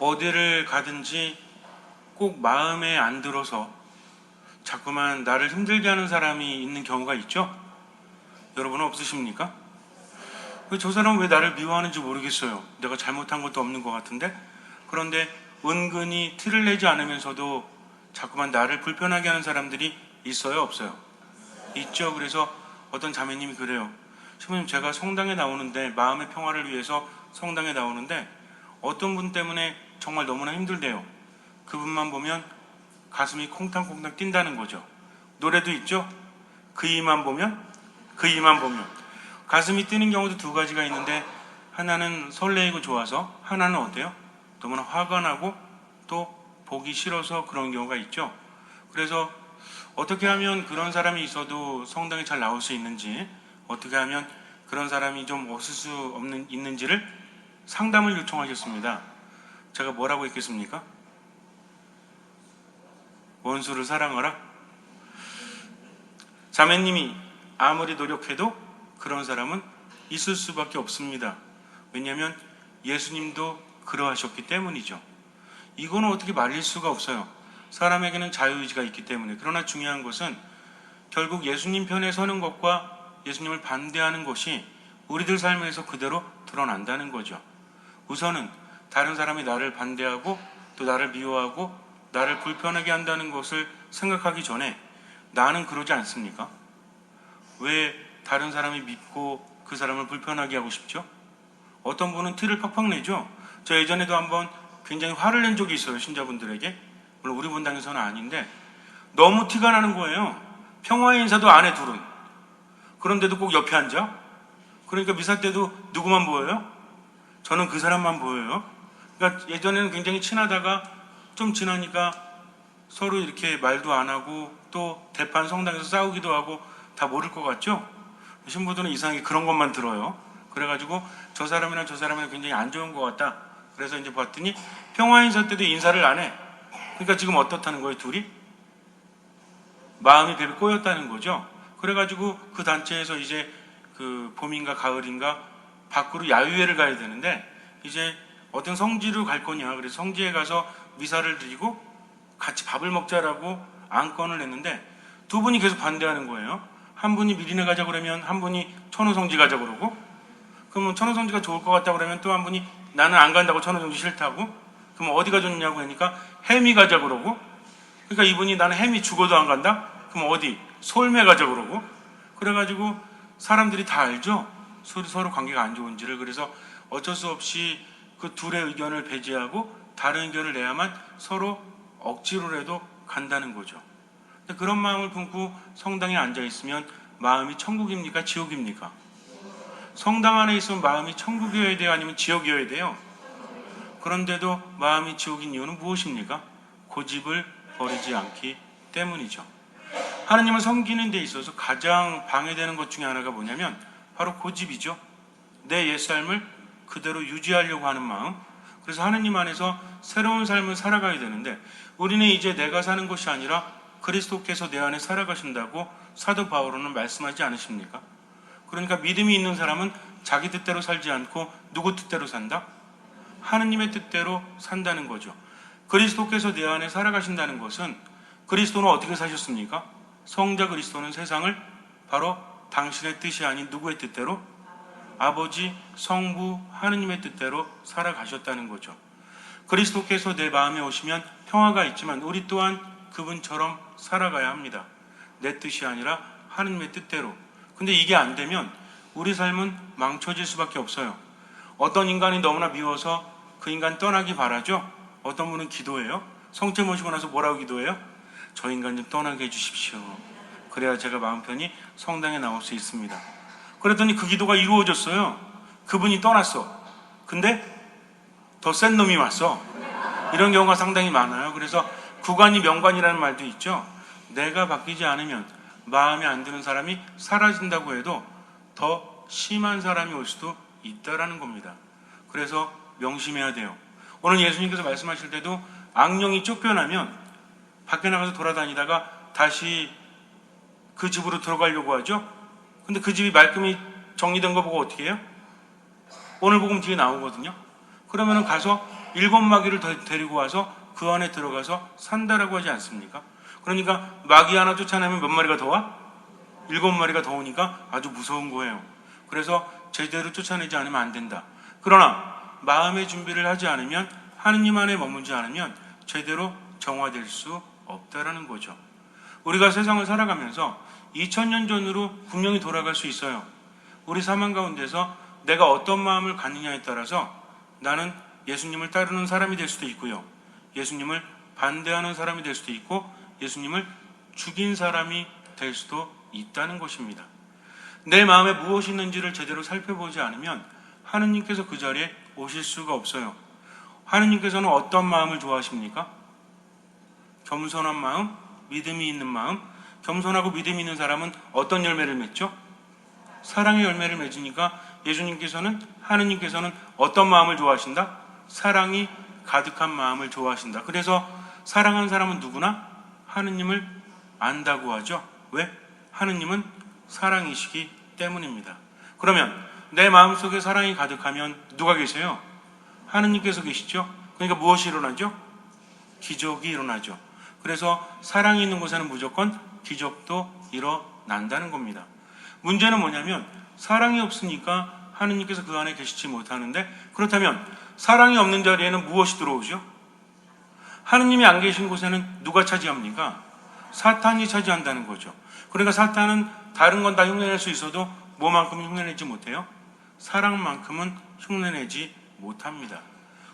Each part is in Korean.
어디를 가든지 꼭 마음에 안 들어서 자꾸만 나를 힘들게 하는 사람이 있는 경우가 있죠? 여러분은 없으십니까? 왜저 사람은 왜 나를 미워하는지 모르겠어요. 내가 잘못한 것도 없는 것 같은데? 그런데 은근히 티를 내지 않으면서도 자꾸만 나를 불편하게 하는 사람들이 있어요? 없어요? 있죠. 그래서 어떤 자매님이 그래요. 신부님 제가 성당에 나오는데 마음의 평화를 위해서 성당에 나오는데 어떤 분 때문에 정말 너무나 힘들대요. 그분만 보면 가슴이 콩탕콩탕 뛴다는 거죠. 노래도 있죠. 그 이만 보면 그 이만 보면 가슴이 뛰는 경우도 두 가지가 있는데 하나는 설레이고 좋아서 하나는 어때요? 너무나 화가 나고 또 보기 싫어서 그런 경우가 있죠. 그래서 어떻게 하면 그런 사람이 있어도 성당에 잘 나올 수 있는지 어떻게 하면 그런 사람이 좀 없을 수 없는 있는지를 상담을 요청하셨습니다. 제가 뭐라고 했겠습니까? 원수를 사랑하라. 자매님이 아무리 노력해도 그런 사람은 있을 수밖에 없습니다. 왜냐하면 예수님도 그러하셨기 때문이죠. 이거는 어떻게 말릴 수가 없어요. 사람에게는 자유의지가 있기 때문에. 그러나 중요한 것은 결국 예수님 편에 서는 것과 예수님을 반대하는 것이 우리들 삶에서 그대로 드러난다는 거죠. 우선은 다른 사람이 나를 반대하고 또 나를 미워하고 나를 불편하게 한다는 것을 생각하기 전에 나는 그러지 않습니까? 왜 다른 사람이 믿고 그 사람을 불편하게 하고 싶죠? 어떤 분은 티를 팍팍 내죠. 저 예전에도 한번 굉장히 화를 낸 적이 있어요 신자분들에게. 물론 우리 분당에서는 아닌데 너무 티가 나는 거예요. 평화의 인사도 안 해 둘은. 그런데도 꼭 옆에 앉아. 그러니까 미사 때도 누구만 보여요? 저는 그 사람만 보여요. 그러니까 예전에는 굉장히 친하다가 좀 지나니까 서로 이렇게 말도 안 하고 또 대판 성당에서 싸우기도 하고 다 모를 것 같죠? 신부들은 이상하게 그런 것만 들어요. 그래가지고 저 사람이랑 저 사람이랑 굉장히 안 좋은 것 같다. 그래서 이제 봤더니 평화 인사 때도 인사를 안 해. 그러니까 지금 어떻다는 거예요, 둘이? 마음이 배에 꼬였다는 거죠. 그래가지고 그 단체에서 이제 그 봄인가 가을인가 밖으로 야유회를 가야 되는데 이제 어떤 성지로 갈 거냐. 그래서 성지에 가서 미사를 드리고 같이 밥을 먹자라고 안건을 냈는데 두 분이 계속 반대하는 거예요. 한 분이 미리네 가자 그러면 한 분이 천호성지 가자 그러고 그러면 천호성지가 좋을 것 같다 그러면 또 한 분이 나는 안 간다고 천호성지 싫다고 그럼 어디가 좋냐고 하니까 해미 가자 그러고 그러니까 이분이 나는 해미 죽어도 안 간다? 그럼 어디? 솔매 가자 그러고. 그래가지고 사람들이 다 알죠? 서로, 서로 관계가 안 좋은지를. 그래서 어쩔 수 없이 그 둘의 의견을 배제하고 다른 의견을 내야만 서로 억지로라도 간다는 거죠. 근데 그런 마음을 품고 성당에 앉아 있으면 마음이 천국입니까? 지옥입니까? 성당 안에 있으면 마음이 천국이어야 돼요? 아니면 지옥이어야 돼요? 그런데도 마음이 지옥인 이유는 무엇입니까? 고집을 버리지 않기 때문이죠. 하나님을 섬기는 데 있어서 가장 방해되는 것 중에 하나가 뭐냐면 바로 고집이죠. 내 옛삶을 그대로 유지하려고 하는 마음. 그래서 하나님 안에서 새로운 삶을 살아가야 되는데 우리는 이제 내가 사는 것이 아니라 그리스도께서 내 안에 살아가신다고 사도 바울은 말씀하지 않으십니까? 그러니까 믿음이 있는 사람은 자기 뜻대로 살지 않고 누구 뜻대로 산다? 하느님의 뜻대로 산다는 거죠. 그리스도께서 내 안에 살아가신다는 것은 그리스도는 어떻게 사셨습니까? 성자 그리스도는 세상을 바로 당신의 뜻이 아닌 누구의 뜻대로 아버지, 성부, 하느님의 뜻대로 살아가셨다는 거죠. 그리스도께서 내 마음에 오시면 평화가 있지만 우리 또한 그분처럼 살아가야 합니다. 내 뜻이 아니라 하느님의 뜻대로. 근데 이게 안 되면 우리 삶은 망쳐질 수밖에 없어요. 어떤 인간이 너무나 미워서 그 인간 떠나기 바라죠? 어떤 분은 기도해요? 성체 모시고 나서 뭐라고 기도해요? 저 인간 좀 떠나게 해주십시오. 그래야 제가 마음 편히 성당에 나올 수 있습니다. 그랬더니 그 기도가 이루어졌어요. 그분이 떠났어. 근데 더 센 놈이 왔어. 이런 경우가 상당히 많아요. 그래서 구관이 명관이라는 말도 있죠. 내가 바뀌지 않으면 마음에 안 드는 사람이 사라진다고 해도 더 심한 사람이 올 수도 있다라는 겁니다. 그래서 명심해야 돼요. 오늘 예수님께서 말씀하실 때도 악령이 쫓겨나면 밖에 나가서 돌아다니다가 다시 그 집으로 들어가려고 하죠. 근데 그 집이 말끔히 정리된 거 보고 어떻게 해요? 오늘 복음 뒤에 나오거든요. 그러면은 가서 일곱 마귀를 더- 데리고 와서 그 안에 들어가서 산다라고 하지 않습니까? 그러니까 마귀 하나 쫓아내면 몇 마리가 더 와? 일곱 마리가 더 오니까 아주 무서운 거예요. 그래서 제대로 쫓아내지 않으면 안 된다. 그러나 마음의 준비를 하지 않으면 하느님 안에 머물지 않으면 제대로 정화될 수 없다라는 거죠. 우리가 세상을 살아가면서 2000년 전으로 분명히 돌아갈 수 있어요. 우리 사망 가운데서 내가 어떤 마음을 갖느냐에 따라서 나는 예수님을 따르는 사람이 될 수도 있고요. 예수님을 반대하는 사람이 될 수도 있고 예수님을 죽인 사람이 될 수도 있다는 것입니다. 내 마음에 무엇이 있는지를 제대로 살펴보지 않으면 하느님께서 그 자리에 오실 수가 없어요. 하느님께서는 어떤 마음을 좋아하십니까? 겸손한 마음, 믿음이 있는 마음, 겸손하고 믿음이 있는 사람은 어떤 열매를 맺죠? 사랑의 열매를 맺으니까 예수님께서는 하느님께서는 어떤 마음을 좋아하신다? 사랑이 가득한 마음을 좋아하신다. 그래서 사랑하는 사람은 누구나 하느님을 안다고 하죠. 왜? 하느님은 사랑이시기 때문입니다. 그러면 내 마음속에 사랑이 가득하면 누가 계세요? 하느님께서 계시죠? 그러니까 무엇이 일어나죠? 기적이 일어나죠. 그래서 사랑이 있는 곳에는 무조건 기적도 일어난다는 겁니다. 문제는 뭐냐면 사랑이 없으니까 하느님께서 그 안에 계시지 못하는데 그렇다면 사랑이 없는 자리에는 무엇이 들어오죠? 하느님이 안 계신 곳에는 누가 차지합니까? 사탄이 차지한다는 거죠. 그러니까 사탄은 다른 건 다 흉내낼 수 있어도 뭐만큼 흉내내지 못해요? 사랑만큼은 흉내내지 못합니다.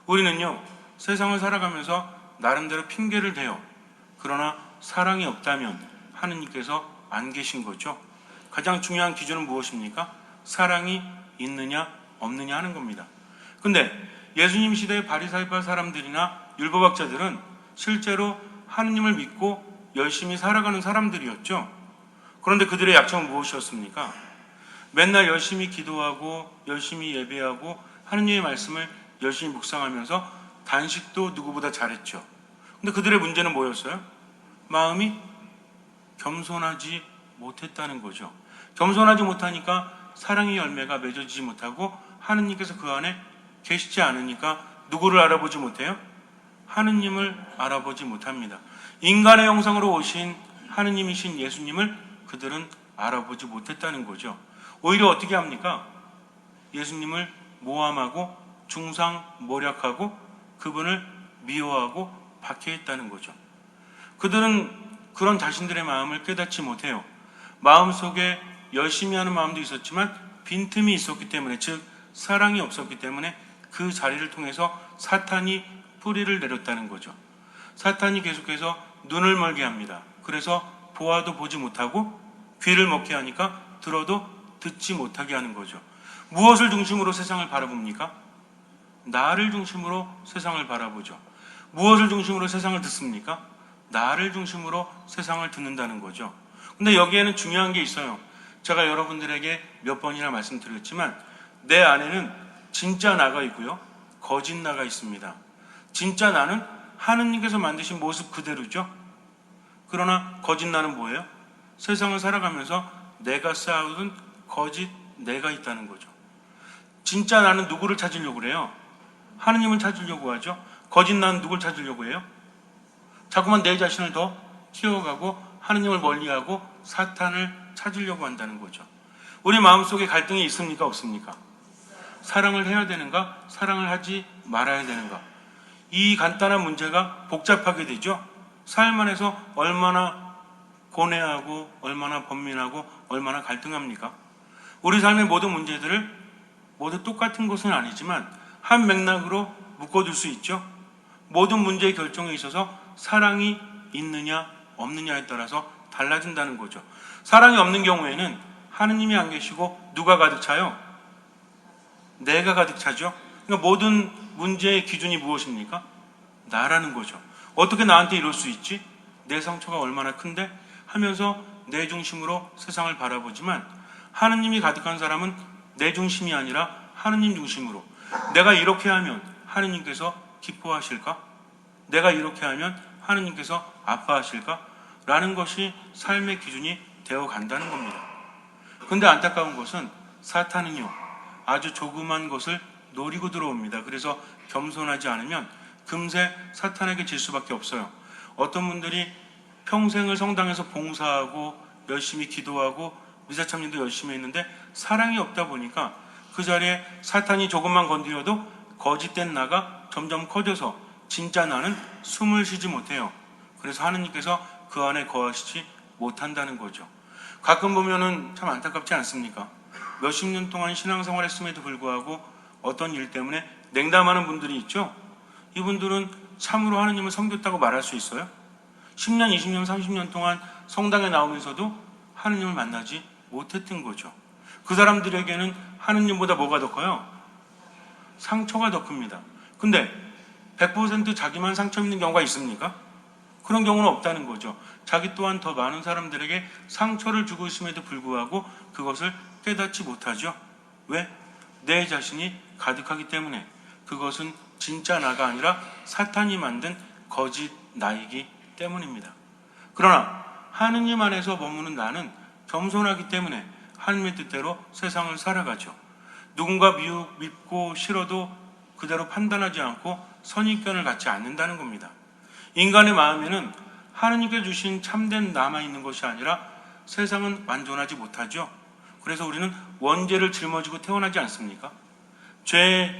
우리는요, 세상을 살아가면서 나름대로 핑계를 대요. 그러나 사랑이 없다면 하느님께서 안 계신 거죠. 가장 중요한 기준은 무엇입니까? 사랑이 있느냐 없느냐 하는 겁니다. 근데 예수님 시대의 바리사이파 사람들이나 율법학자들은 실제로 하느님을 믿고 열심히 살아가는 사람들이었죠. 그런데 그들의 약점은 무엇이었습니까? 맨날 열심히 기도하고 열심히 예배하고 하느님의 말씀을 열심히 묵상하면서 단식도 누구보다 잘했죠. 근데 그들의 문제는 뭐였어요? 마음이 겸손하지 못했다는 거죠. 겸손하지 못하니까 사랑의 열매가 맺어지지 못하고 하느님께서 그 안에 계시지 않으니까 누구를 알아보지 못해요? 하느님을 알아보지 못합니다. 인간의 형상으로 오신 하느님이신 예수님을 그들은 알아보지 못했다는 거죠. 오히려 어떻게 합니까? 예수님을 모함하고 중상 모략하고 그분을 미워하고 박해했다는 거죠. 그들은 그런 자신들의 마음을 깨닫지 못해요. 마음속에 열심히 하는 마음도 있었지만 빈틈이 있었기 때문에 즉 사랑이 없었기 때문에 그 자리를 통해서 사탄이 뿌리를 내렸다는 거죠. 사탄이 계속해서 눈을 멀게 합니다. 그래서 보아도 보지 못하고 귀를 먹게 하니까 들어도 듣지 못하게 하는 거죠. 무엇을 중심으로 세상을 바라봅니까? 나를 중심으로 세상을 바라보죠. 무엇을 중심으로 세상을 듣습니까? 나를 중심으로 세상을 듣는다는 거죠. 근데 여기에는 중요한 게 있어요. 제가 여러분들에게 몇 번이나 말씀드렸지만 내 안에는 진짜 나가 있고요. 거짓 나가 있습니다. 진짜 나는 하느님께서 만드신 모습 그대로죠. 그러나 거짓 나는 뭐예요? 세상을 살아가면서 내가 쌓아둔 거짓 내가 있다는 거죠. 진짜 나는 누구를 찾으려고 그래요? 하느님을 찾으려고 하죠. 거짓 나는 누굴 찾으려고 해요? 자꾸만 내 자신을 더 키워가고 하느님을 멀리하고 사탄을 찾으려고 한다는 거죠. 우리 마음속에 갈등이 있습니까? 없습니까? 사랑을 해야 되는가? 사랑을 하지 말아야 되는가? 이 간단한 문제가 복잡하게 되죠. 삶 안에서 얼마나 고뇌하고 얼마나 번민하고 얼마나 갈등합니까? 우리 삶의 모든 문제들을 모두 똑같은 것은 아니지만 한 맥락으로 묶어둘 수 있죠. 모든 문제의 결정에 있어서 사랑이 있느냐 없느냐에 따라서 달라진다는 거죠. 사랑이 없는 경우에는 하느님이 안 계시고 누가 가득 차요? 내가 가득 차죠. 그러니까 모든 문제의 기준이 무엇입니까? 나라는 거죠. 어떻게 나한테 이럴 수 있지? 내 상처가 얼마나 큰데? 하면서 내 중심으로 세상을 바라보지만 하느님이 가득한 사람은 내 중심이 아니라 하느님 중심으로 내가 이렇게 하면 하느님께서 기뻐하실까? 내가 이렇게 하면 하느님께서 아파하실까? 라는 것이 삶의 기준이 되어 간다는 겁니다. 근데 안타까운 것은 사탄은요, 아주 조그만 것을 노리고 들어옵니다. 그래서 겸손하지 않으면 금세 사탄에게 질 수밖에 없어요. 어떤 분들이 평생을 성당에서 봉사하고 열심히 기도하고 미사 참여도 열심히 했는데 사랑이 없다 보니까 그 자리에 사탄이 조금만 건드려도 거짓된 나가 점점 커져서 진짜 나는 숨을 쉬지 못해요. 그래서 하느님께서 그 안에 거하시지 못한다는 거죠. 가끔 보면은 참 안타깝지 않습니까? 몇십 년 동안 신앙생활 했음에도 불구하고 어떤 일 때문에 냉담하는 분들이 있죠. 이분들은 참으로 하느님을 섬겼다고 말할 수 있어요? 10년, 20년, 30년 동안 성당에 나오면서도 하느님을 만나지 못했던 거죠. 그 사람들에게는 하느님보다 뭐가 더 커요? 상처가 더 큽니다. 근데 100% 자기만 상처 입는 경우가 있습니까? 그런 경우는 없다는 거죠. 자기 또한 더 많은 사람들에게 상처를 주고 있음에도 불구하고 그것을 깨닫지 못하죠. 왜? 내 자신이 가득하기 때문에 그것은 진짜 나가 아니라 사탄이 만든 거짓 나이기 때문입니다. 그러나 하느님 안에서 머무는 나는 겸손하기 때문에 하느님의 뜻대로 세상을 살아가죠. 누군가 미우, 밉고 싫어도 그대로 판단하지 않고 선입견을 갖지 않는다는 겁니다. 인간의 마음에는 하느님께 주신 참된 남아 있는 것이 아니라 세상은 완전하지 못하죠. 그래서 우리는 원죄를 짊어지고 태어나지 않습니까? 죄의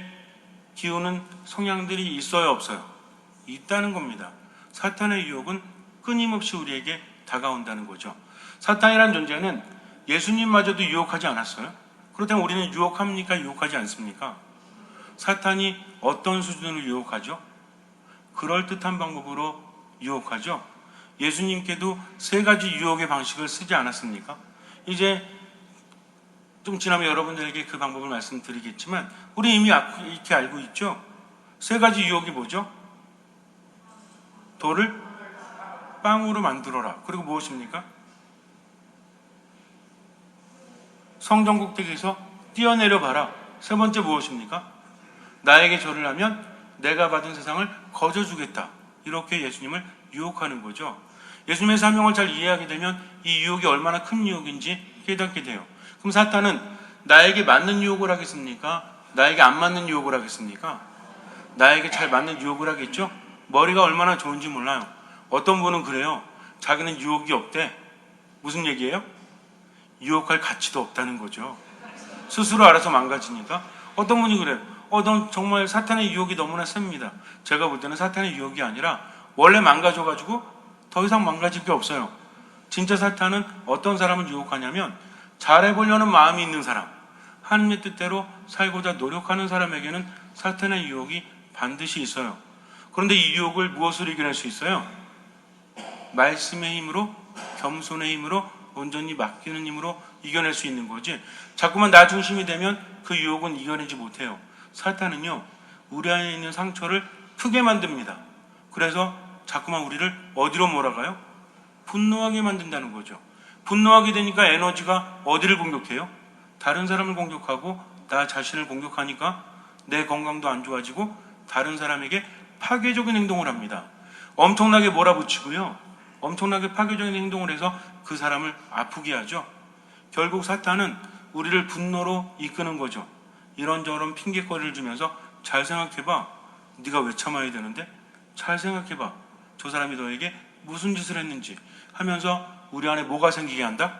기우는 성향들이 있어요, 없어요? 있다는 겁니다. 사탄의 유혹은 끊임없이 우리에게 다가온다는 거죠. 사탄이란 존재는 예수님마저도 유혹하지 않았어요. 그렇다면 우리는 유혹합니까? 유혹하지 않습니까? 사탄이 어떤 수준으로 유혹하죠? 그럴듯한 방법으로 유혹하죠? 예수님께도 세 가지 유혹의 방식을 쓰지 않았습니까? 이제 좀 지나면 여러분들에게 그 방법을 말씀드리겠지만 우리 이미 이렇게 알고 있죠? 세 가지 유혹이 뭐죠? 돌을 빵으로 만들어라. 그리고 무엇입니까? 성전 꼭대기에서 뛰어내려 봐라. 세 번째 무엇입니까? 나에게 절을 하면 내가 받은 세상을 거저 주겠다. 이렇게 예수님을 유혹하는 거죠. 예수님의 사명을 잘 이해하게 되면 이 유혹이 얼마나 큰 유혹인지 깨닫게 돼요. 그럼 사탄은 나에게 맞는 유혹을 하겠습니까? 나에게 안 맞는 유혹을 하겠습니까? 나에게 잘 맞는 유혹을 하겠죠? 머리가 얼마나 좋은지 몰라요. 어떤 분은 그래요. 자기는 유혹이 없대. 무슨 얘기예요? 유혹할 가치도 없다는 거죠. 스스로 알아서 망가지니까. 어떤 분이 그래요. 어, 넌 정말 사탄의 유혹이 너무나 셉니다. 제가 볼 때는 사탄의 유혹이 아니라 원래 망가져가지고 더 이상 망가질 게 없어요. 진짜 사탄은 어떤 사람을 유혹하냐면 잘해보려는 마음이 있는 사람, 하느님의 뜻대로 살고자 노력하는 사람에게는 사탄의 유혹이 반드시 있어요. 그런데 이 유혹을 무엇으로 이겨낼 수 있어요? 말씀의 힘으로, 겸손의 힘으로, 온전히 맡기는 힘으로 이겨낼 수 있는 거지. 자꾸만 나 중심이 되면 그 유혹은 이겨내지 못해요. 사탄은요, 우리 안에 있는 상처를 크게 만듭니다. 그래서 자꾸만 우리를 어디로 몰아가요? 분노하게 만든다는 거죠. 분노하게 되니까 에너지가 어디를 공격해요? 다른 사람을 공격하고 나 자신을 공격하니까 내 건강도 안 좋아지고 다른 사람에게 파괴적인 행동을 합니다. 엄청나게 몰아붙이고요. 엄청나게 파괴적인 행동을 해서 그 사람을 아프게 하죠. 결국 사탄은 우리를 분노로 이끄는 거죠. 이런저런 핑계거리를 주면서 잘 생각해봐. 네가 왜 참아야 되는데? 잘 생각해봐. 저 사람이 너에게 무슨 짓을 했는지 하면서 우리 안에 뭐가 생기게 한다?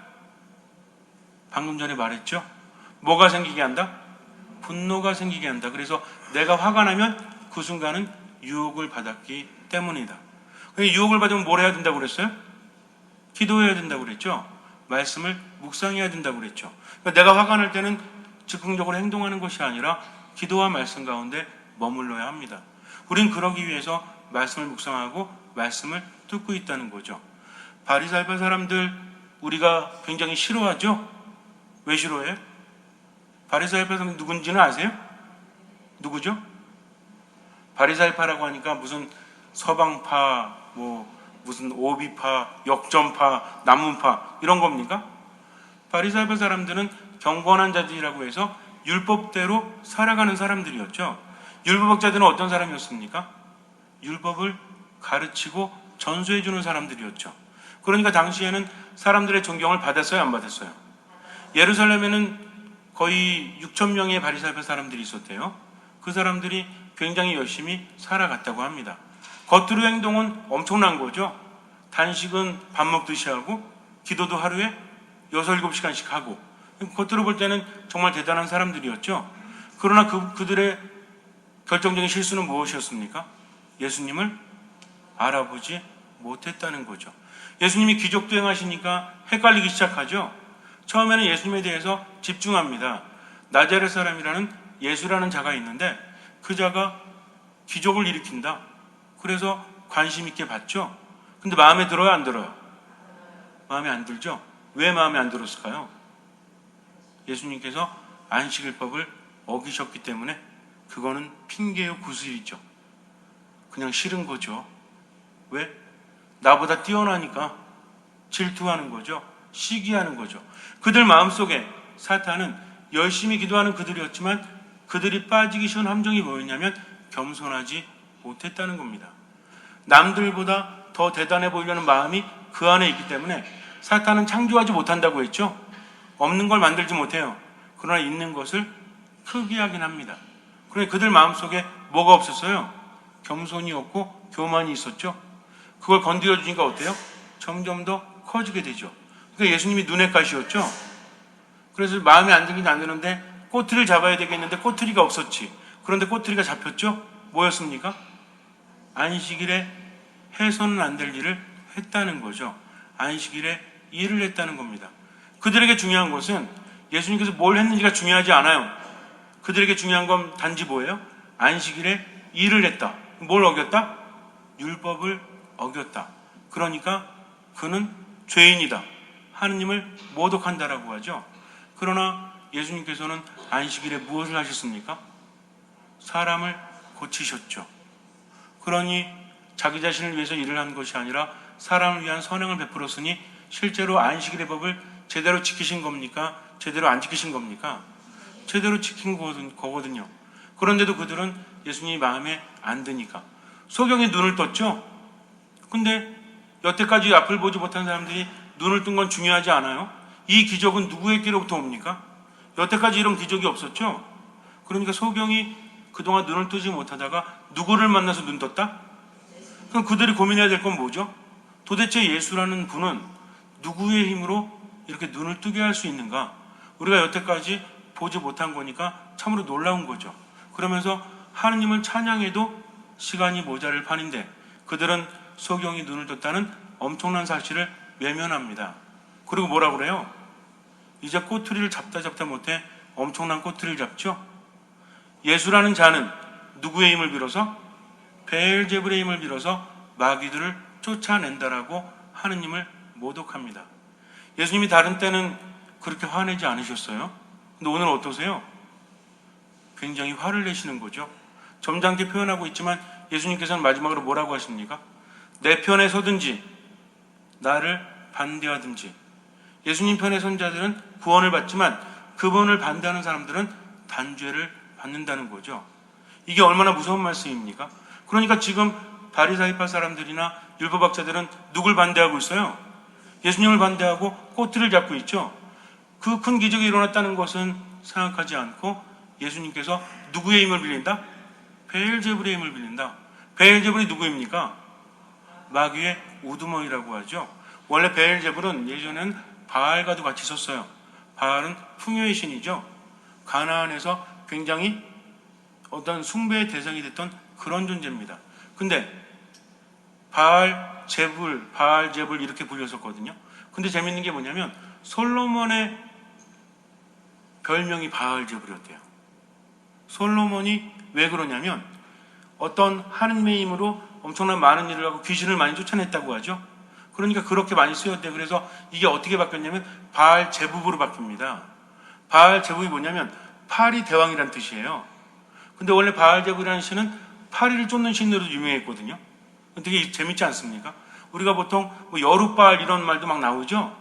방금 전에 말했죠? 뭐가 생기게 한다? 분노가 생기게 한다. 그래서 내가 화가 나면 그 순간은 유혹을 받았기 때문이다. 유혹을 받으면 뭘 해야 된다고 그랬어요? 기도해야 된다고 그랬죠? 말씀을 묵상해야 된다고 그랬죠? 그러니까 내가 화가 날 때는 즉흥적으로 행동하는 것이 아니라 기도와 말씀 가운데 머물러야 합니다. 우린 그러기 위해서 말씀을 묵상하고 말씀을 듣고 있다는 거죠. 바리살파 사람들 우리가 굉장히 싫어하죠? 왜 싫어해요? 바리살파 사람 누군지는 아세요? 누구죠? 바리살파라고 하니까 무슨 서방파, 뭐 무슨 오비파, 역전파, 남문파 이런 겁니까? 바리살파 사람들은 경건한 자들이라고 해서 율법대로 살아가는 사람들이었죠. 율법학자들은 어떤 사람이었습니까? 율법을 가르치고 전수해 주는 사람들이었죠. 그러니까 당시에는 사람들의 존경을 받았어요, 안 받았어요? 예루살렘에는 거의 6천 명의 바리살파 사람들이 있었대요. 그 사람들이 굉장히 열심히 살아갔다고 합니다. 겉으로 행동은 엄청난 거죠. 단식은 밥 먹듯이 하고 기도도 하루에 6, 7시간씩 하고 겉으로 볼 때는 정말 대단한 사람들이었죠. 그러나 그, 그들의 결정적인 실수는 무엇이었습니까? 예수님을 알아보지 못했다는 거죠. 예수님이 기적도 행하시니까 헷갈리기 시작하죠. 처음에는 예수님에 대해서 집중합니다. 나자렛 사람이라는 예수라는 자가 있는데 그 자가 기적을 일으킨다. 그래서 관심 있게 봤죠. 근데 마음에 들어요, 안 들어요? 마음에 안 들죠? 왜 마음에 안 들었을까요? 예수님께서 안식일 법을 어기셨기 때문에 그거는 핑계요 구슬이죠. 그냥 싫은 거죠. 왜? 나보다 뛰어나니까 질투하는 거죠. 시기하는 거죠. 그들 마음속에 사탄은 열심히 기도하는 그들이었지만 그들이 빠지기 쉬운 함정이 뭐였냐면 겸손하지 못했다는 겁니다. 남들보다 더 대단해 보이려는 마음이 그 안에 있기 때문에 사탄은 창조하지 못한다고 했죠. 없는 걸 만들지 못해요. 그러나 있는 것을 크게 하긴 합니다. 그러니 그들 마음속에 뭐가 없었어요? 겸손이 없고 교만이 있었죠. 그걸 건드려 주니까 어때요? 점점 더 커지게 되죠. 그러니까 예수님이 눈의 가시였죠. 그래서 마음에 안 들긴 안 드는데 꼬투리를 잡아야 되겠는데 꼬투리가 없었지. 그런데 꼬투리가 잡혔죠? 뭐였습니까? 안식일에 해서는 안 될 일을 했다는 거죠. 안식일에 일을 했다는 겁니다. 그들에게 중요한 것은 예수님께서 뭘 했는지가 중요하지 않아요. 그들에게 중요한 건 단지 뭐예요? 안식일에 일을 했다. 뭘 어겼다? 율법을 어겼다. 그러니까 그는 죄인이다. 하느님을 모독한다라고 하죠. 그러나 예수님께서는 안식일에 무엇을 하셨습니까? 사람을 고치셨죠. 그러니 자기 자신을 위해서 일을 한 것이 아니라 사람을 위한 선행을 베풀었으니 실제로 안식일의 법을 제대로 지키신 겁니까? 제대로 안 지키신 겁니까? 제대로 지킨 거거든요. 그런데도 그들은 예수님이 마음에 안 드니까 소경이 눈을 떴죠. 근데 여태까지 앞을 보지 못한 사람들이 눈을 뜬 건 중요하지 않아요. 이 기적은 누구의 끼로부터 옵니까? 여태까지 이런 기적이 없었죠. 그러니까 소경이 그동안 눈을 뜨지 못하다가 누구를 만나서 눈 떴다? 그럼 그들이 고민해야 될 건 뭐죠? 도대체 예수라는 분은 누구의 힘으로 이렇게 눈을 뜨게 할 수 있는가? 우리가 여태까지 보지 못한 거니까 참으로 놀라운 거죠. 그러면서 하느님을 찬양해도 시간이 모자를 판인데 그들은 소경이 눈을 떴다는 엄청난 사실을 외면합니다. 그리고 뭐라고 그래요? 이제 꼬투리를 잡다 잡다 못해 엄청난 꼬투리를 잡죠? 예수라는 자는 누구의 힘을 빌어서? 베엘제불의 힘을 빌어서 마귀들을 쫓아낸다라고 하느님을 모독합니다. 예수님이 다른 때는 그렇게 화내지 않으셨어요? 근데 오늘 어떠세요? 굉장히 화를 내시는 거죠. 점잖게 표현하고 있지만 예수님께서는 마지막으로 뭐라고 하십니까? 내 편에 서든지 나를 반대하든지 예수님 편에 선 자들은 구원을 받지만 그분을 반대하는 사람들은 단죄를 받는다는 거죠. 이게 얼마나 무서운 말씀입니까? 그러니까 지금 바리사이파 사람들이나 율법학자들은 누굴 반대하고 있어요? 예수님을 반대하고 꼬투리를 잡고 있죠. 그 큰 기적이 일어났다는 것은 생각하지 않고 예수님께서 누구의 힘을 빌린다? 베엘제불의 힘을 빌린다. 베엘제불이 누구입니까? 마귀의 우두머리라고 하죠. 원래 베엘제불은 예전엔 바알과도 같이 썼어요. 바알은 풍요의 신이죠. 가나안에서 굉장히 어떤 숭배의 대상이 됐던 그런 존재입니다. 근데 바알 제불, 바알 제불 이렇게 불렸었거든요. 근데 재밌는 게 뭐냐면 솔로몬의 별명이 바알 제불이었대요. 솔로몬이 왜 그러냐면 어떤 하느님의 힘으로 엄청난 많은 일을 하고 귀신을 많이 쫓아냈다고 하죠. 그러니까 그렇게 많이 쓰였대요. 그래서 이게 어떻게 바뀌었냐면 바알 제부부로 바뀝니다. 바알 제부이 뭐냐면 파리 대왕이란 뜻이에요. 근데 원래 바알 제부라는 신은 파리를 쫓는 신으로 유명했거든요. 되게 재밌지 않습니까? 우리가 보통 뭐 여룻바알 이런 말도 막 나오죠.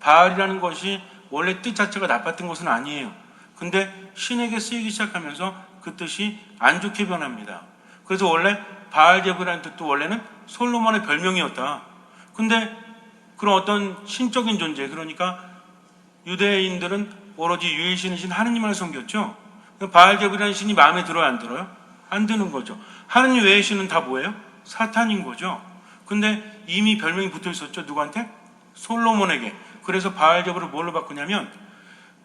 바알이라는 것이 원래 뜻 자체가 나빴던 것은 아니에요. 근데 신에게 쓰이기 시작하면서 그 뜻이 안 좋게 변합니다. 그래서 원래 바알제부라는 뜻도 원래는 솔로몬의 별명이었다. 근데 그런 어떤 신적인 존재, 그러니까 유대인들은 오로지 유일신이신 하느님을 섬겼죠. 바알제불이라는 신이 마음에 들어요, 안 들어요? 안 드는 거죠. 하느님 외의 신은 다 뭐예요? 사탄인 거죠. 근데 이미 별명이 붙어 있었죠. 누구한테? 솔로몬에게. 그래서 바알제불을 뭘로 바꾸냐면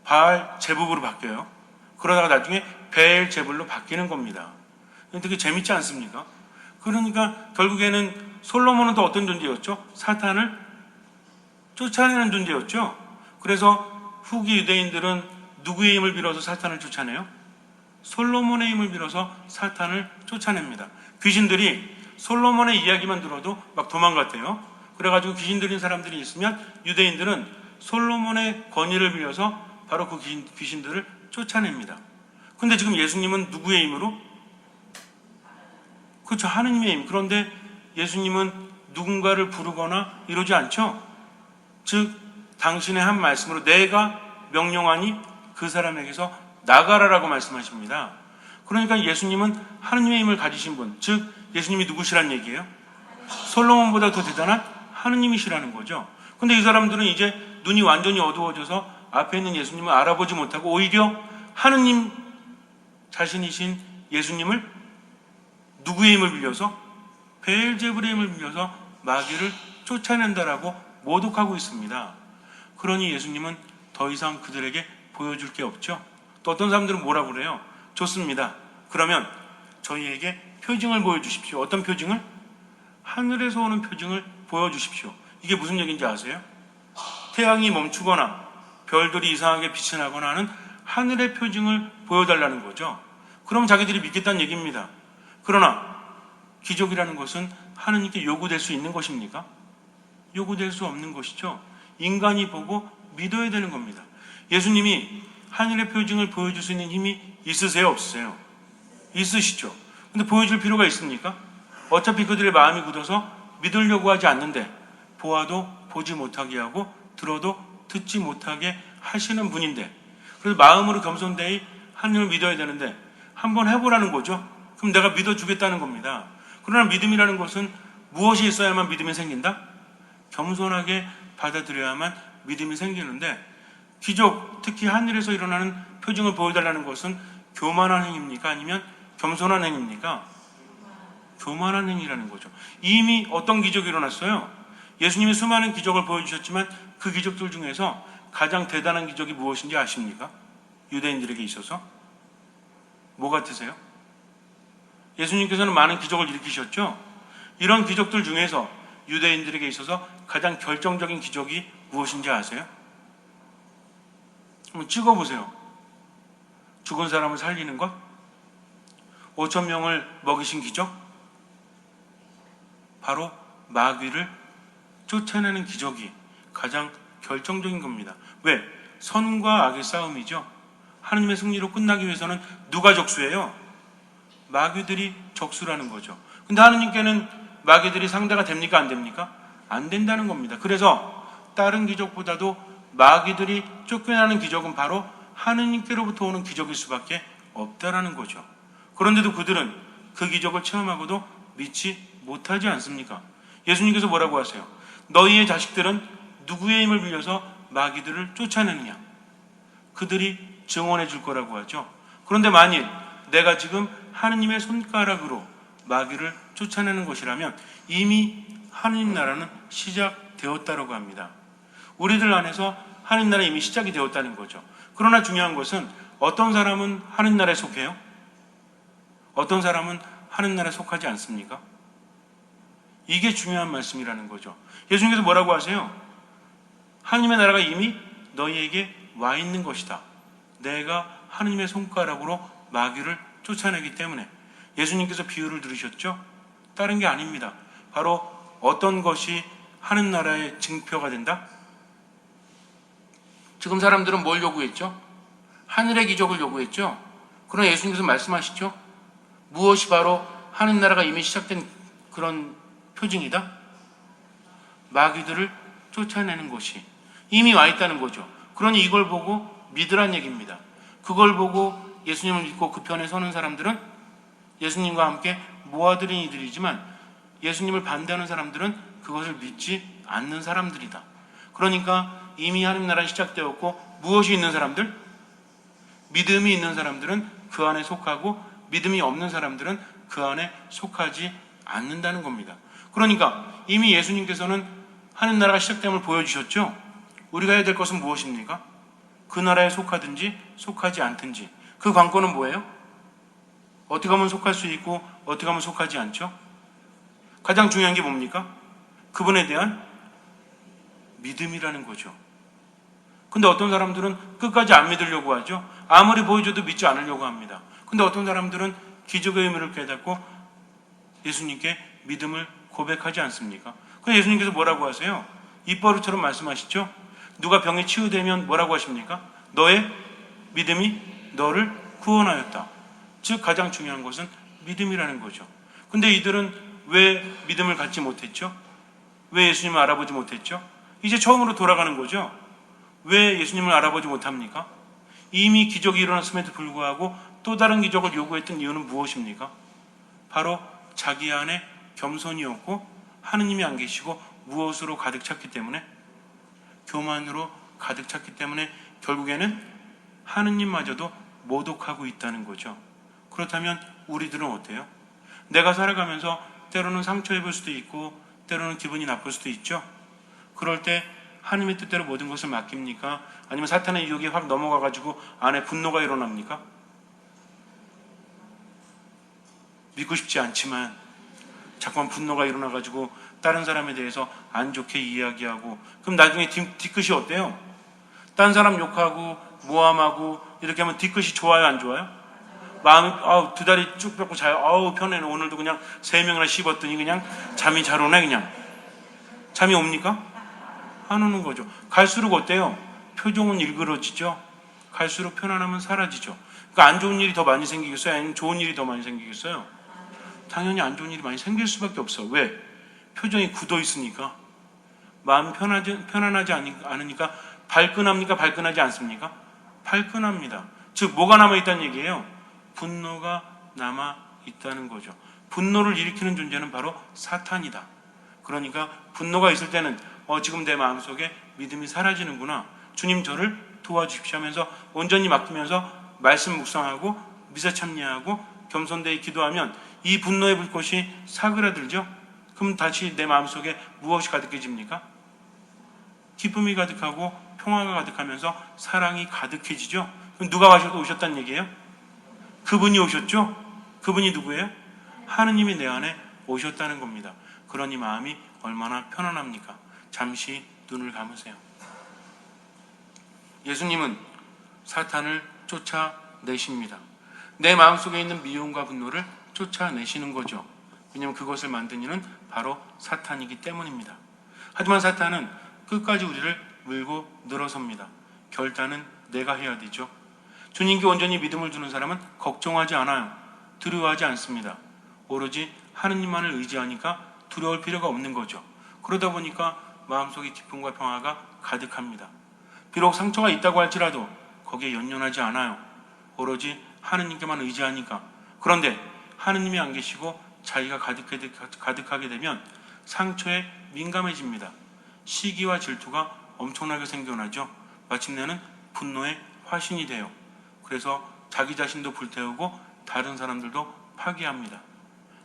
바알 제법으로 바뀌어요. 그러다가 나중에 벨 제불로 바뀌는 겁니다. 되게 재밌지 않습니까? 그러니까 결국에는 솔로몬은 또 어떤 존재였죠? 사탄을 쫓아내는 존재였죠. 그래서 후기 유대인들은 누구의 힘을 빌어서 사탄을 쫓아내요? 솔로몬의 힘을 빌어서 사탄을 쫓아냅니다. 귀신들이 솔로몬의 이야기만 들어도 막 도망갔대요. 그래가지고 귀신 들린 사람들이 있으면 유대인들은 솔로몬의 권위를 빌려서 바로 그 귀신, 귀신들을 쫓아냅니다. 근데 지금 예수님은 누구의 힘으로? 그렇죠. 하느님의 힘. 그런데 예수님은 누군가를 부르거나 이러지 않죠. 즉, 당신의 한 말씀으로 내가 명령하니 그 사람에게서 나가라라고 말씀하십니다. 그러니까 예수님은 하느님의 힘을 가지신 분, 즉, 예수님이 누구시란 얘기예요? 솔로몬보다 더 대단한 하느님이시라는 거죠. 근데 이 사람들은 이제 눈이 완전히 어두워져서 앞에 있는 예수님을 알아보지 못하고 오히려 하느님 자신이신 예수님을 누구의 힘을 빌려서 베엘제불의 힘을 빌려서 마귀를 쫓아낸다라고 모독하고 있습니다. 그러니 예수님은 더 이상 그들에게 보여줄 게 없죠. 또 어떤 사람들은 뭐라 그래요? 좋습니다. 그러면 저희에게 표징을 보여주십시오. 어떤 표징을? 하늘에서 오는 표징을 보여주십시오. 이게 무슨 얘기인지 아세요? 태양이 멈추거나 별들이 이상하게 빛이 나거나 하는 하늘의 표징을 보여달라는 거죠. 그럼 자기들이 믿겠다는 얘기입니다. 그러나 기적이라는 것은 하느님께 요구될 수 있는 것입니까? 요구될 수 없는 것이죠. 인간이 보고 믿어야 되는 겁니다. 예수님이 하늘의 표징을 보여줄 수 있는 힘이 있으세요? 없으세요? 있으시죠. 근데 보여줄 필요가 있습니까? 어차피 그들의 마음이 굳어서 믿으려고 하지 않는데 보아도 보지 못하게 하고 들어도 듣지 못하게 하시는 분인데 그래서 마음으로 겸손되이 하나님을 믿어야 되는데 한번 해보라는 거죠. 그럼 내가 믿어주겠다는 겁니다. 그러나 믿음이라는 것은 무엇이 있어야만 믿음이 생긴다? 겸손하게 받아들여야만 믿음이 생기는데 기적, 특히 하늘에서 일어나는 표징을 보여달라는 것은 교만한 행위입니까? 아니면 겸손한 행위입니까? 교만한 행위라는 거죠. 이미 어떤 기적이 일어났어요? 예수님이 수많은 기적을 보여주셨지만 그 기적들 중에서 가장 대단한 기적이 무엇인지 아십니까? 유대인들에게 있어서? 뭐 같으세요? 예수님께서는 많은 기적을 일으키셨죠? 이런 기적들 중에서 유대인들에게 있어서 가장 결정적인 기적이 무엇인지 아세요? 한번 찍어보세요. 죽은 사람을 살리는 것? 5천 명을 먹이신 기적? 바로 마귀를 쫓아내는 기적이 가장 결정적인 겁니다. 왜? 선과 악의 싸움이죠. 하나님의 승리로 끝나기 위해서는 누가 적수예요? 마귀들이 적수라는 거죠. 근데 하나님께는 마귀들이 상대가 됩니까? 안 됩니까? 안 된다는 겁니다. 그래서 다른 기적보다도 마귀들이 쫓겨나는 기적은 바로 하느님께로부터 오는 기적일 수밖에 없다라는 거죠. 그런데도 그들은 그 기적을 체험하고도 믿지 못하지 않습니까? 예수님께서 뭐라고 하세요? 너희의 자식들은 누구의 힘을 빌려서 마귀들을 쫓아내느냐? 그들이 증언해 줄 거라고 하죠. 그런데 만일 내가 지금 하느님의 손가락으로 마귀를 쫓아내는 것이라면 이미 하느님 나라는 시작되었다고 합니다. 우리들 안에서 하느님 나라 이미 시작이 되었다는 거죠. 그러나 중요한 것은 어떤 사람은 하느님 나라에 속해요? 어떤 사람은 하느님 나라에 속하지 않습니까? 이게 중요한 말씀이라는 거죠. 예수님께서 뭐라고 하세요? 하느님의 나라가 이미 너희에게 와 있는 것이다. 내가 하느님의 손가락으로 마귀를 쫓아내기 때문에 예수님께서 비유를 들으셨죠? 다른 게 아닙니다. 바로 어떤 것이 하는 나라의 증표가 된다? 지금 사람들은 뭘 요구했죠? 하늘의 기적을 요구했죠? 그러나 예수님께서 말씀하시죠? 무엇이 바로 하는 나라가 이미 시작된 그런 표징이다? 마귀들을 쫓아내는 것이 이미 와 있다는 거죠. 그러니 이걸 보고 믿으란 얘기입니다. 그걸 보고 예수님을 믿고 그 편에 서는 사람들은 예수님과 함께 모아들인 이들이지만 예수님을 반대하는 사람들은 그것을 믿지 않는 사람들이다. 그러니까 이미 하나님 나라 시작되었고 무엇이 있는 사람들? 믿음이 있는 사람들은 그 안에 속하고 믿음이 없는 사람들은 그 안에 속하지 않는다는 겁니다. 그러니까 이미 예수님께서는 하는 나라가 시작됨을 보여주셨죠. 우리가 해야 될 것은 무엇입니까? 그 나라에 속하든지 속하지 않든지 그 관건은 뭐예요? 어떻게 하면 속할 수 있고 어떻게 하면 속하지 않죠? 가장 중요한 게 뭡니까? 그분에 대한 믿음이라는 거죠. 근데 어떤 사람들은 끝까지 안 믿으려고 하죠. 아무리 보여줘도 믿지 않으려고 합니다. 근데 어떤 사람들은 기적의 의미를 깨닫고 예수님께 믿음을 고백하지 않습니까? 그 예수님께서 뭐라고 하세요? 입버릇처럼 말씀하시죠? 누가 병에 치유되면 뭐라고 하십니까? 너의 믿음이 너를 구원하였다. 즉 가장 중요한 것은 믿음이라는 거죠. 근데 이들은 왜 믿음을 갖지 못했죠? 왜 예수님을 알아보지 못했죠? 이제 처음으로 돌아가는 거죠. 왜 예수님을 알아보지 못합니까? 이미 기적이 일어났음에도 불구하고 또 다른 기적을 요구했던 이유는 무엇입니까? 바로 자기 안에 겸손이었고 하느님이 안 계시고 무엇으로 가득 찼기 때문에 교만으로 가득 찼기 때문에 결국에는 하느님마저도 모독하고 있다는 거죠. 그렇다면 우리들은 어때요? 내가 살아가면서 때로는 상처 입을 수도 있고 때로는 기분이 나쁠 수도 있죠. 그럴 때 하나님의 뜻대로 모든 것을 맡깁니까? 아니면 사탄의 유혹에 확 넘어가 가지고 안에 분노가 일어납니까? 믿고 싶지 않지만 자꾸만 분노가 일어나 가지고 다른 사람에 대해서 안 좋게 이야기하고 그럼 나중에 뒤, 뒤끝이 어때요? 딴 사람 욕하고 모함하고 이렇게 하면 뒤끝이 좋아요 안 좋아요? 마음이 아우 두 다리 쭉 펴고 자요 아우 편해 오늘도 그냥 세 명이나 씹었더니 그냥 잠이 잘 오네 그냥 잠이 옵니까? 안 오는 거죠 갈수록 어때요? 표정은 일그러지죠 갈수록 편안함은 사라지죠 그러니까 안 좋은 일이 더 많이 생기겠어요? 아니면 좋은 일이 더 많이 생기겠어요? 당연히 안 좋은 일이 많이 생길 수밖에 없어 왜? 표정이 굳어 있으니까 마음 편하지, 편안하지 않- 않으니까 발끈합니까? 발끈하지 않습니까? 발끈합니다. 즉 뭐가 남아 있다는 얘기예요? 분노가 남아 있다는 거죠. 분노를 일으키는 존재는 바로 사탄이다. 그러니까 분노가 있을 때는 어, 지금 내 마음속에 믿음이 사라지는구나. 주님 저를 도와주십시오 하면서 온전히 맡기면서 말씀 묵상하고 미사 참여하고 겸손되이 기도하면 이 분노의 불꽃이 사그라들죠. 그럼 다시 내 마음속에 무엇이 가득해집니까? 기쁨이 가득하고 평화가 가득하면서 사랑이 가득해지죠. 그럼 누가 와셔도 오셨다는 얘기예요? 그분이 오셨죠? 그분이 누구예요? 하느님이 내 안에 오셨다는 겁니다. 그러니 마음이 얼마나 편안합니까? 잠시 눈을 감으세요. 예수님은 사탄을 쫓아내십니다. 내 마음속에 있는 미움과 분노를 쫓아내시는 거죠. 왜냐하면 그것을 만든 이는 바로 사탄이기 때문입니다. 하지만 사탄은 끝까지 우리를 물고 늘어섭니다. 결단은 내가 해야 되죠. 주님께 온전히 믿음을 두는 사람은 걱정하지 않아요. 두려워하지 않습니다. 오로지 하느님만을 의지하니까 두려울 필요가 없는 거죠. 그러다 보니까 마음속에 기쁨과 평화가 가득합니다. 비록 상처가 있다고 할지라도 거기에 연연하지 않아요. 오로지 하느님께만 의지하니까. 그런데 하느님이 안 계시고 자기가 가득해- 가득 하게 되면 상처에 민감해집니다. 시기와 질투가 엄청나게 생겨나죠. 마침내는 분노의 화신이 돼요. 그래서 자기 자신도 불태우고 다른 사람들도 파괴합니다.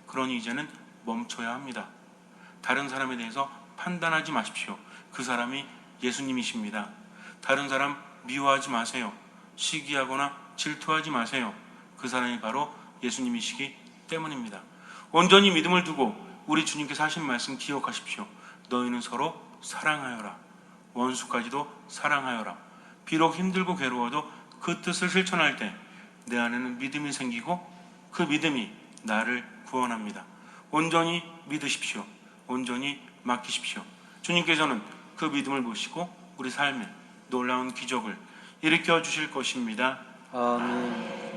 그러니 이제는 멈춰야 합니다. 다른 사람에 대해서 판단하지 마십시오. 그 사람이 예수님이십니다. 다른 사람 미워하지 마세요. 시기하거나 질투하지 마세요. 그 사람이 바로 예수님이시기 때문입니다. 온전히 믿음을 두고 우리 주님께서 하신 말씀 기억하십시오. 너희는 서로 사랑하여라. 원수까지도 사랑하여라. 비록 힘들고 괴로워도 그 뜻을 실천할 때 내 안에는 믿음이 생기고 그 믿음이 나를 구원합니다. 온전히 믿으십시오. 온전히 맡기십시오. 주님께서는 그 믿음을 보시고 우리 삶에 놀라운 기적을 일으켜 주실 것입니다. 아멘.